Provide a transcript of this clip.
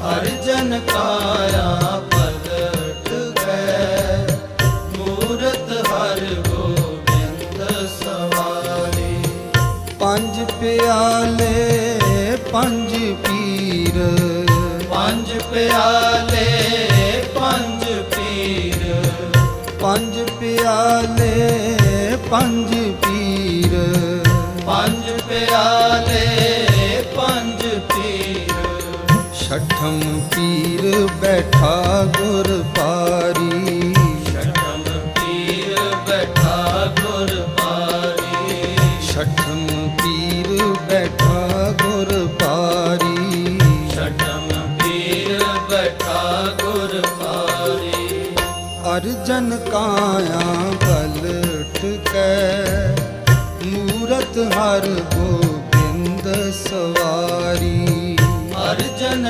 ਅਰਜਨ ਕਾਇਆ ਪਲਟ ਗਏ ਮੂਰਤ ਹਰ ਗੋਬਿੰਦ ਸਵਾਰੀ। ਪੰਜ ਪਿਆਲੇ ਪੰਜ ਪੀਰ। ਪੰਜ ਪਿਆਲੇ ਪੰਜ ਪੀਰ। ਪੰਜ ਪਿਆਲੇ ਪੰਜ ਛਠਮ ਪੀਰ ਬੈਠਾ ਗੁਰ ਪਾਰੀ। ਛਟਮ ਪੀਰ ਬੈਠਾ ਗੁਰ ਪਾਰੀ। ਛਠਮ ਪੀਰ ਬੈਠਾ ਗੁਰ ਪਾਰੀ। ਛਟਮ ਪੀਰ ਬੈਠਾ ਗੁਰ ਪਾਰੀ। ਅਰਜਨ ਕਾਇਆ ਪਲਟ ਕੇ ਮੂਰਤ ਹਰ